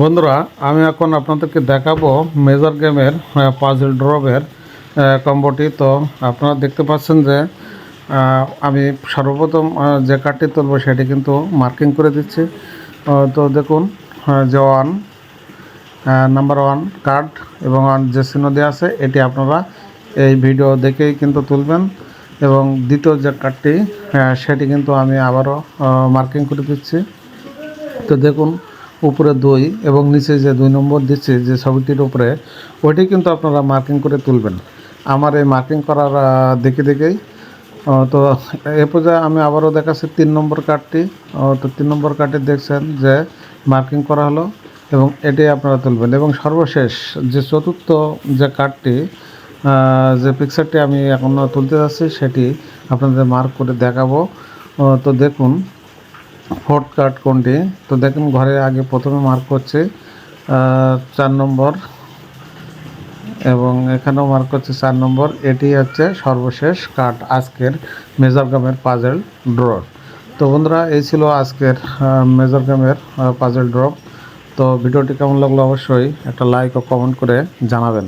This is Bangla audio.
বন্ধুরা, আমি এখন আপনাদেরকে দেখাবো মেজর গেমের পাজল ড্রপের কম্বোটি তো আপনারা দেখতে পাচ্ছেন যে আমি সর্বপ্রথম যে কার্ডটি তুলবো সেটি কিন্তু মার্কিং করে দিচ্ছি। তো দেখুন যে ওয়ান নাম্বার ওয়ান কার্ড এবং ওয়ান যে চিহ্ন দেওয়া আছে, এটি আপনারা এই ভিডিও দেখেই কিন্তু তুলবেন এবং দ্বিতীয় যে কার্ডটি সেটি কিন্তু আমি আবারও মার্কিং করে দিচ্ছি। তো দেখুন উপরে দুই এবং নিচে যে দুই নম্বর দিচ্ছে যে ছবিটির উপরে, ওইটি কিন্তু আপনারা মার্কিং করে তুলবেন। আমার এই মার্কিং করার দেখে দেখেই তো এ পর্যায়ে আমি আবারও দেখাচ্ছি তিন নম্বর কার্ডটি তো তিন নম্বর কার্ডটি দেখছেন যে মার্কিং করা হলো এবং এটাই আপনারা তুলবেন। এবং সর্বশেষ যে চতুর্থ যে কার্ডটি যে পিকচারটি আমি এখন তুলতে যাচ্ছি, সেটি আপনাদের মার্ক করে দেখাবো। তো দেখুন ফোর্থ কার্ড কোনটি? তো দেখুন, ঘরে আগে প্রথমে মার্ক করছে চার নম্বর, এবং এখানেও মার্ক করছে চার নম্বর। এটি হচ্ছে সর্বশেষ কার্ড আজকের মেজর গামের পাজেল ড্র তো বন্ধুরা, এই ছিল আজকের মেজর গামের পাজেল ড্রপ তো ভিডিওটি কেমন লাগল অবশ্যই একটা লাইক ও কমেন্ট করে জানাবেন।